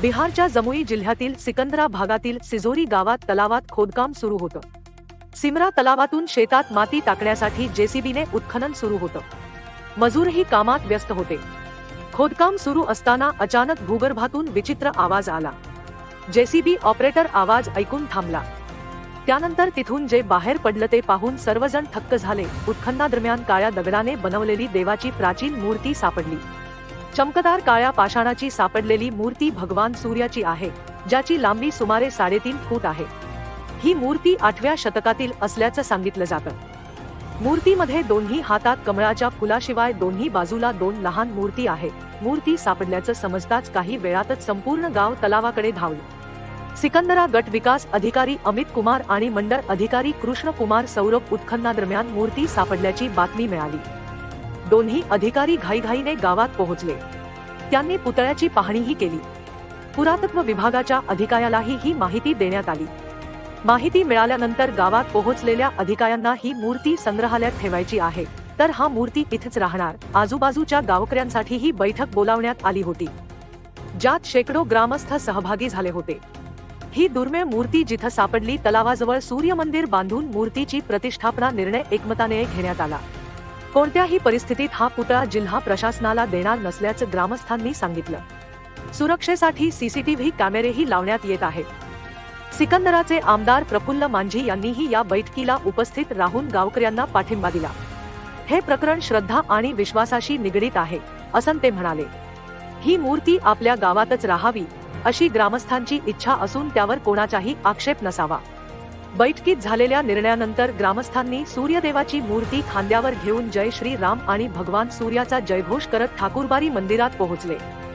बिहारच्या जमुई जिल्ह्यातील सिकंदरा भागातील सिजोरी गावात तलावात खोदकाम सुरू होतं. सिमरा तलावातून शेतात माती टाकण्यासाठी जेसीबीने उत्खनन सुरू होतं. मजूरही कामात व्यस्त होते. खोदकाम सुरू असताना अचानक भूगर्भातून विचित्र आवाज आला. जेसीबी ऑपरेटर आवाज ऐकून थांबला. त्यानंतर तिथून जे बाहेर पडलं ते पाहून सर्वजण थक्क झाले. उत्खननादरम्यान काळ्या दगडाने बनवलेली देवाची प्राचीन मूर्ती सापडली. चमकदार काळ्या पाषाणाची सापडलेली मूर्ती भगवान सूर्याची आहे ज्याची लांबी सुमारे साडेतीन फूट आहे. ही मूर्ती आठव्या शतकातील असल्याचं सांगितलं जातं. मूर्तीमध्ये दोन्ही हातात कमळाच्या फुलाशिवाय दोन्ही बाजूला दोन लहान मूर्ती आहेत मूर्ती सापडल्याचं समजताच काही वेळातच संपूर्ण गाव तलावाकडे धावलं. सिकंदरा गट विकास अधिकारी अमित कुमार आणि मंडळ अधिकारी कृष्ण कुमार सौरभ उत्खननादरम्यान मूर्ती सापडल्याची बातमी मिळाली. दोन्ही अधिकारी घाईघाईने गावात पोहोचले. त्यांनी पुतळ्याची पाहणीही केली. पुरातत्व विभागाच्या अधिकाऱ्यालाही ही माहिती देण्यात आली. माहिती मिळाल्यानंतर गावात पोहोचलेल्या अधिकाऱ्यांना ही मूर्ती संग्रहालयात ठेवायची आहे. तर हा मूर्ती इथेच राहणार. आजूबाजूच्या गावकऱ्यांसाठी ही बैठक बोलावण्यात आली होती. ज्यात शेकडो ग्रामस्थ सहभागी झाले होते. ही दुर्मिळ मूर्ती जिथं सापडली तलावाजवळ सूर्यमंदिर बांधून मूर्तीची प्रतिष्ठापना निर्णय एकमताने घेण्यात आला. कोणत्याही परिस्थितीत हा पुतळा जिल्हा प्रशासनाला देणार नसल्याचं ग्रामस्थांनी सांगितलं. सुरक्षेसाठी सीसीटीव्ही कॅमेरेही लावण्यात येत आहेत. सिकंदराचे आमदार प्रफुल्ल मांझी यांनीही या बैठकीला उपस्थित राहून गावकऱ्यांना पाठिंबा दिला. हे प्रकरण श्रद्धा आणि विश्वासाशी निगडीत आहे असं ते म्हणाले. ही मूर्ती आपल्या गावातच राहावी अशी ग्रामस्थांची इच्छा असून त्यावर कोणाचाही आक्षेप नसावा. बैठकीत झालेल्या निर्णयानंतर ग्रामस्थांनी सूर्यदेवाची मूर्ती खांद्यावर घेऊन जय श्री राम आणि भगवान सूर्याचा जयघोष करत ठाकूरबारी मंदिरात पोहोचले.